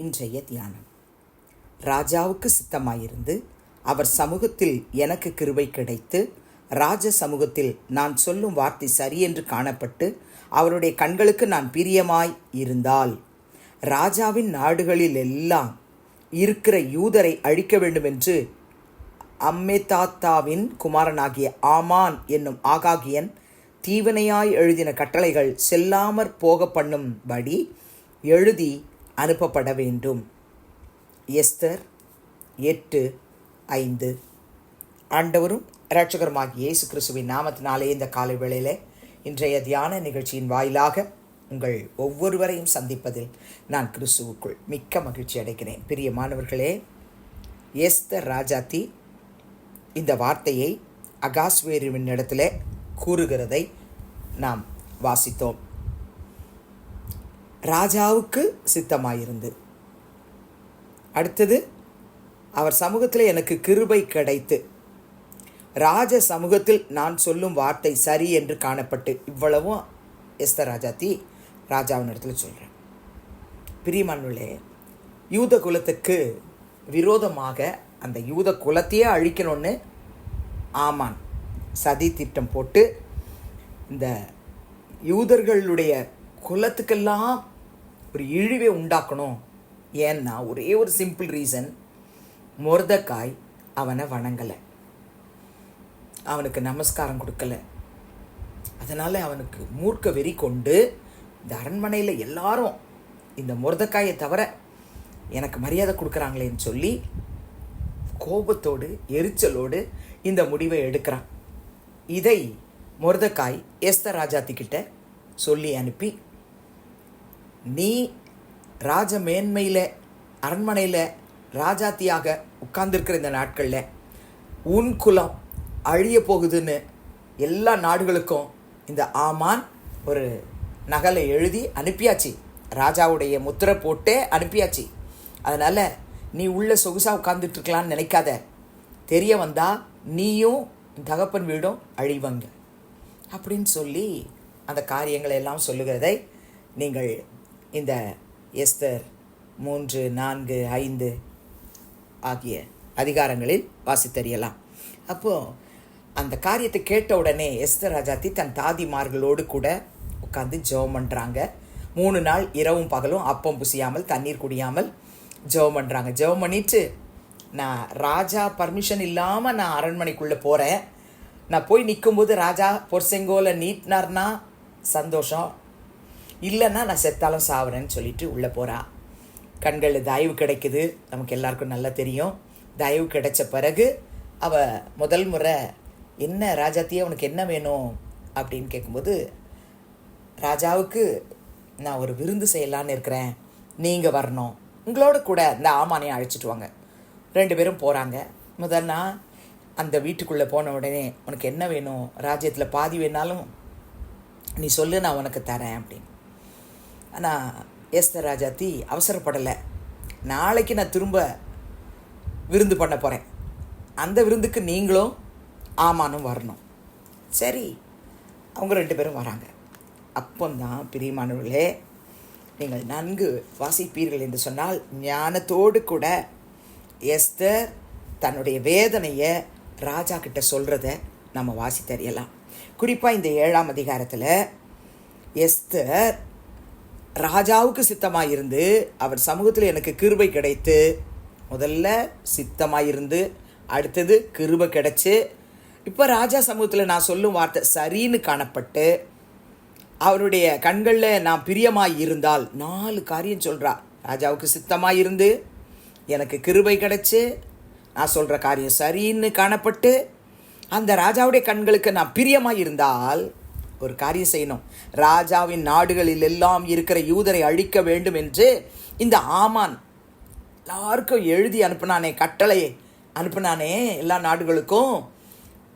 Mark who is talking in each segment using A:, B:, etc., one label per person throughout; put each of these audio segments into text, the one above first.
A: இன்றைய தியானம். ராஜாவுக்கு சித்தமாயிருந்து அவர் சமூகத்தில் எனக்கு கிருபை கிடைத்து ராஜ சமூகத்தில் நான் சொல்லும் வார்த்தை சரியென்று காணப்பட்டு அவருடைய கண்களுக்கு நான் பிரியமாய் இருந்தால் ராஜாவின் நாடுகளில் எல்லாம் இருக்கிற யூதரை அழிக்க வேண்டுமென்று அம்மெதாத்தாவின் குமாரனாகிய ஆமான் என்னும் ஆகாகியன் தீவனையாய் எழுதின கட்டளைகள் செல்லாமற் போக பண்ணும்படி எழுதி அனுப்பப்பட வேண்டும். எஸ்தர் எட்டு ஐந்து. ஆண்டவரும் இரட்சகருமாகிய இயேசு கிறிஸ்துவின் நாமத்தினாலே இந்த காலை வேளையில் இன்றைய தியான நிகழ்ச்சியின் வாயிலாக உங்கள் ஒவ்வொருவரையும் சந்திப்பதில் நான் கிறிஸ்துவுக்குள் மிக்க மகிழ்ச்சி அடைகிறேன். பிரியமானவர்களே எஸ்தர் ராஜாத்தி இந்த வார்த்தையை அகாஸ்வேருவின் இடத்துல கூறுகிறதை நாம் வாசித்தோம். ராஜாவுக்கு சித்தமாயிருந்து. அடுத்தது அவர் சமூகத்தில் எனக்கு கிருபை கிடைத்து ராஜ சமூகத்தில் நான் சொல்லும் வார்த்தை சரி என்று காணப்பட்டு இவ்வளவும் எஸ்தர் ராஜாத்தி ராஜாவின் இடத்துல சொல்கிறேன் பிரியமானுள்ளே யூத குலத்துக்கு விரோதமாக அந்த யூத குலத்தையே அழிக்கணும்னு ஆமான் சதி திட்டம் போட்டு இந்த யூதர்களுடைய குலத்துக்கெல்லாம் ஒரு இழிவை உண்டாக்கணும். ஏன்னா ஒரே ஒரு சிம்பிள் ரீசன் மொர்தக்காய் அவனை வணங்கலை. அவனுக்கு நமஸ்காரம் கொடுக்கல. அதனால் அவனுக்கு மூர்க்க வெறி கொண்டு இந்த அரண்மனையில் எல்லாரும் இந்த முருதக்காயை தவிர எனக்கு மரியாதை கொடுக்குறாங்களேன்னு சொல்லி கோபத்தோடு எரிச்சலோடு இந்த முடிவை எடுக்கிறான். இதை முருதக்காய் எஸ்தர் ராஜாத்திகிட்ட சொல்லி அனுப்பி நீ ராஜ மேன்மையில் அரண்மனையில் ராஜாத்தியாக உட்கார்ந்துருக்கிற இந்த நாட்களில் உன் குலம் அழிய போகுதுன்னு எல்லா நாடுகளுக்கும் இந்த ஆமான் ஒரு நகலை எழுதி அனுப்பியாச்சு. ராஜாவுடைய முத்திரை போட்டே அனுப்பியாச்சு. அதனால் நீ உள்ள சொகுசாக உட்காந்துட்ருக்கலான்னு நினைக்காத. தெரிய வந்தால் நீயும் தகப்பன் வீடும் அழிவங்க. அப்படின்னு சொல்லி அந்த காரியங்களை எல்லாம் சொல்லுகிறதை நீங்கள் இந்த எஸ்தர் மூன்று நான்கு ஐந்து ஆகிய அதிகாரங்களில் வாசித்தறியலாம். அப்போது அந்த காரியத்தை கேட்ட உடனே எஸ்தர் ராஜாத்தி தன் தாதிமார்களோடு கூட உட்காந்து ஜெபம் பண்ணுறாங்க மூணு நாள் இரவும் பகலும் அப்பம் புசியாமல் தண்ணீர் குடியாமல் ஜெபம் பண்ணுறாங்க ஜெபம் பண்ணிட்டு நான் ராஜா பர்மிஷன் இல்லாமல் நான் அரண்மனைக்குள்ளே போகிறேன் நான் போய் நிற்கும்போது ராஜா பொற்செங்கோலை நீட்டினார்னா சந்தோஷம். இல்லைன்னா நான் செத்தாலும் சாவுறேன்னு சொல்லிட்டு உள்ளே போகிறா கண்களில் தயவு கிடைக்குது. நமக்கு எல்லாருக்கும் நல்லா தெரியும். தயவு கிடைச்ச பிறகு அவள் முதல் முறை என்ன ராஜாத்தியே உனக்கு என்ன வேணும்? அப்படின்னு கேட்கும்போது ராஜாவுக்கு நான் ஒரு விருந்து செய்யலான்னு இருக்கிறேன். நீங்கள் வரணும். உங்களோட கூட இந்த ஆமானையும் அழைச்சிட்டு வாங்க. ரெண்டு பேரும் போகிறாங்க முதல் நான் அந்த வீட்டுக்குள்ளே போன உடனே உனக்கு என்ன வேணும்? ராஜ்யத்தில் பாதி வேணாலும் நீ சொல்லு நான் உனக்கு தரேன் அப்படின்னு. ஆனால் எஸ்தர் ராஜாத்தி அவசரப்படலை. நாளைக்கு நான் திரும்ப விருந்து பண்ண போகிறேன் அந்த விருந்துக்கு நீங்களும் ஆமானும் வரணும். சரி அவங்க ரெண்டு பேரும் வராங்க. அப்போந்தான் பிரியமானவர்களே நீங்கள் நன்கு வாசிப்பீர்கள் என்று சொன்னால் ஞானத்தோடு கூட எஸ்தர் தன்னுடைய வேதனையை ராஜா கிட்ட சொல்கிறத நம்ம வாசித்தறியலாம். குறிப்பாக இந்த ஏழாம் அதிகாரத்தில் எஸ்தர் ராஜாவுக்கு சித்தமாக இருந்து அவர் சமூகத்தில் எனக்கு கிருபை கிடைத்து முதல்ல சித்தமாக இருந்து அடுத்தது கிருபை கிடைச்சி இப்போ ராஜா சமூகத்தில் நான் சொல்லும் வார்த்தை சரின்னு காணப்பட்டு அவருடைய கண்களில் நான் பிரியமாக இருந்தால் நாலு காரியம் சொல்கிறா ராஜாவுக்கு சித்தமாக இருந்து எனக்கு கிருபை கிடச்சி நான் சொல்கிற காரியம் சரின்னு காணப்பட்டு அந்த ராஜாவுடைய கண்களுக்கு நான் பிரியமாக இருந்தால் ஒரு காரியம் செய்யணும். ராஜாவின் நாடுகளில் எல்லாம் இருக்கிற யூதரை அழிக்க வேண்டும் என்று இந்த ஆமான் எல்லாருக்கும் எழுதி அனுப்புனானே கட்டளை அனுப்புனானே எல்லா நாடுகளுக்கும்.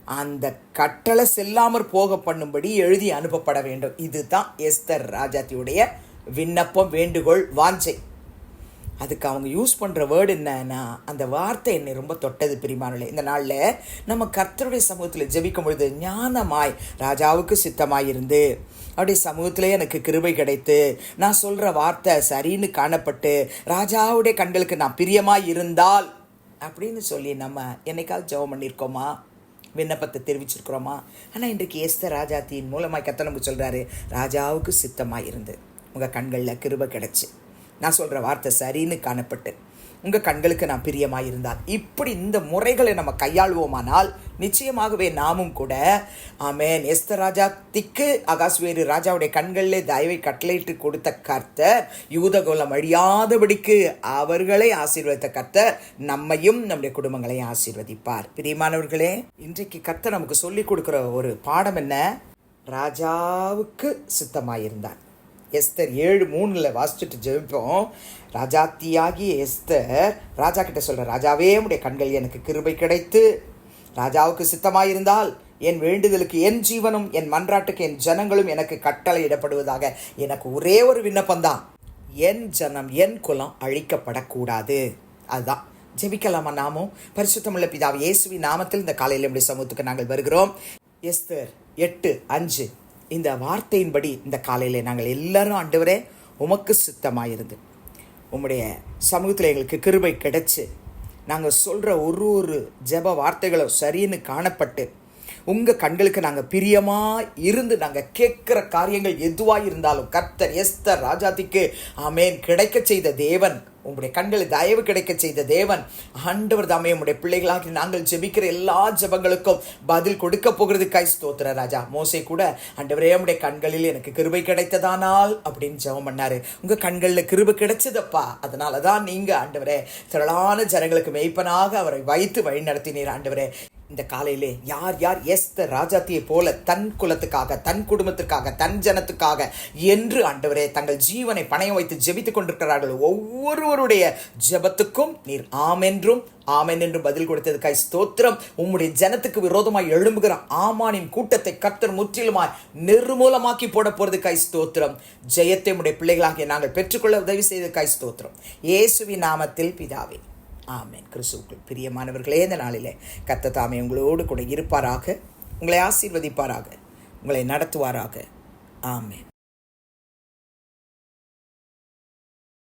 A: அந்த கட்டளை செல்லாமற் போக பண்ணும்படி எழுதி அனுப்பப்பட வேண்டும். இதுதான் எஸ்தர் ராஜாத்தியுடைய விண்ணப்பம் வேண்டுகோள் வாஞ்சை. அதுக்கு அவங்க யூஸ் பண்ணுற வேர்டு என்னன்னா அந்த வார்த்தை என்னை ரொம்ப தொட்டது பிரிமானே இந்த நாளில் நம்ம கர்த்தருடைய சமூகத்தில் ஜெபிக்கும் பொழுது ஞானமாய் ராஜாவுக்கு சித்தமாக இருந்து அவருடைய சமூகத்திலே எனக்கு கிருபை கிடைத்து நான் சொல்கிற வார்த்தை சரின்னு காணப்பட்டு ராஜாவுடைய கண்களுக்கு நான் பிரியமாக இருந்தால் அப்படின்னு சொல்லி நம்ம என்னைக்காவது ஜெபம் பண்ணியிருக்கோமா? விண்ணப்பத்தை தெரிவிச்சிருக்கிறோமா? ஆனால் இன்றைக்கு எஸ்த ராஜாத்தியின் மூலமாக கத்த நமக்கு சொல்கிறாரு ராஜாவுக்கு சித்தமாக இருந்து உங்கள் கண்களில் கிருபை கிடச்சி. நான் சொல்கிற வார்த்தை சரின்னு காணப்பட்டு உங்கள் கண்களுக்கு நான் பிரியமாக இருந்தால். இப்படி இந்த முறைகளை நம்ம கையாள்வோமானால் நிச்சயமாகவே நாமும் கூட ஆமேன். எஸ்த ராஜா திக்கு அகாஸ்வேரு ராஜாவுடைய கண்களிலே தயவை கட்டளையிட்டு கொடுத்த கர்த்தர் யூதகுலம் அழியாதபடிக்கு அவர்களை ஆசீர்வதித்த கர்த்தர் நம்மையும் நம்முடைய குடும்பங்களையும் ஆசீர்வதிப்பார். பிரியமானவர்களே இன்றைக்கு கர்த்தர் நமக்கு சொல்லிக் கொடுக்குற ஒரு பாடம் என்ன? ராஜாவுக்கு சித்தமாயிருந்தார் எஸ்தர் ஏழு மூணில் வாசிச்சுட்டு ஜெபிப்போம். ராஜாத்தியாகிய எஸ்தர் ராஜா கிட்ட சொல்கிற ராஜாவே உடைய கண்கள் எனக்கு கிருபை கிடைத்து ராஜாவுக்கு சித்தமாயிருந்தால் என் வேண்டுதலுக்கு என் ஜீவனும் என் மன்றாட்டுக்கு என் ஜனங்களும் எனக்கு கட்டளையிடப்படுவதாக. எனக்கு ஒரே ஒரு விண்ணப்பம்தான். என் ஜனம் என் குலம் அழிக்கப்படக்கூடாது. அதுதான். ஜெபிக்கலாமா நாமும் பரிசுத்தமுள்ள பிதாவை இயேசுவி நாமத்தில் இந்த காலையில் நம்முடைய சமூகத்துக்கு நாங்கள் வருகிறோம். எஸ்தர் எட்டு அஞ்சு. இந்த வார்த்தையின்படி இந்த காலையில் நாங்கள் எல்லாரும் ஆண்டவரே உமக்கு சித்தமாயிருந்து. உம்முடைய சமூகத்தில் எங்களுக்கு கிருபை கிடைச்சி நாங்கள் சொல்கிற ஒரு ஒரு ஜெப வார்த்தைகளும் சரின்னு காணப்பட்டு உங்கள் கண்களுக்கு நாங்கள் பிரியமாக இருந்து நாங்கள் கேட்குற காரியங்கள் எதுவாக இருந்தாலும் கர்த்தர் எஸ்தர் ராஜாத்திக்கு ஆமேன். கிடைக்க செய்த தேவன் உங்களுடைய கண்களை தயவு கிடைக்க செய்த தேவன் ஆண்டவர் தாமே உங்களுடைய பிள்ளைகளாக நாங்கள் ஜெபிக்கிற எல்லா ஜெபங்களுக்கும் பதில் கொடுக்க போகிறது. கை ஸ்தோத்திர ராஜா. மோசை கூட ஆண்டவரே உடைய கண்களில் எனக்கு கிருபை கிடைத்ததானால் அப்படின்னு ஜெபம் பண்ணாரு. உங்கள் கண்களில் கிருபை கிடைச்சதப்பா? அதனால தான் நீங்கள் ஆண்டவரே திரளான ஜனங்களுக்கு மெய்ப்பனாக அவரை வைத்து வழி நடத்தினீர் ஆண்டவரே. இந்த காலையிலே யார் யார் எஸ்த ராஜாத்தியை போல தன் குலத்துக்காக தன் குடும்பத்துக்காக தன் ஜனத்துக்காக என்று ஆண்டவரே தங்கள் ஜீவனை பணையம் வைத்து ஜெபித்துக் கொண்டிருக்கிறார்கள். ஒவ்வொருவருடைய ஜெபத்துக்கும் நீர் ஆமென்றும் ஆமென் என்று பதில் கொடுத்ததுக்காய் ஸ்தோத்திரம். உம்முடைய ஜனத்துக்கு விரோதமாய் எழும்புகிற ஆமானின் கூட்டத்தை கர்த்தர் முற்றிலுமாய் நிர்மூலமாக்கி போட போறதுக்காய் ஸ்தோத்திரம். ஜெயத்தை உடைய பிள்ளைகளாகிய நாங்கள் பெற்றுக்கொள்ள உதவி செய்ததுக்காய் ஸ்தோத்திரம். இயேசுவி நாமத்தில் பிதாவே. ஆமேன். கிறிஸ்துவுக்குள் பிரியமானவர்களே இந்த நாளிலே கத்த தாமே உங்களோடு கூட இருப்பாராக. உங்களை ஆசீர்வதிப்பாராக. உங்களை நடத்துவாராக. ஆமேன்.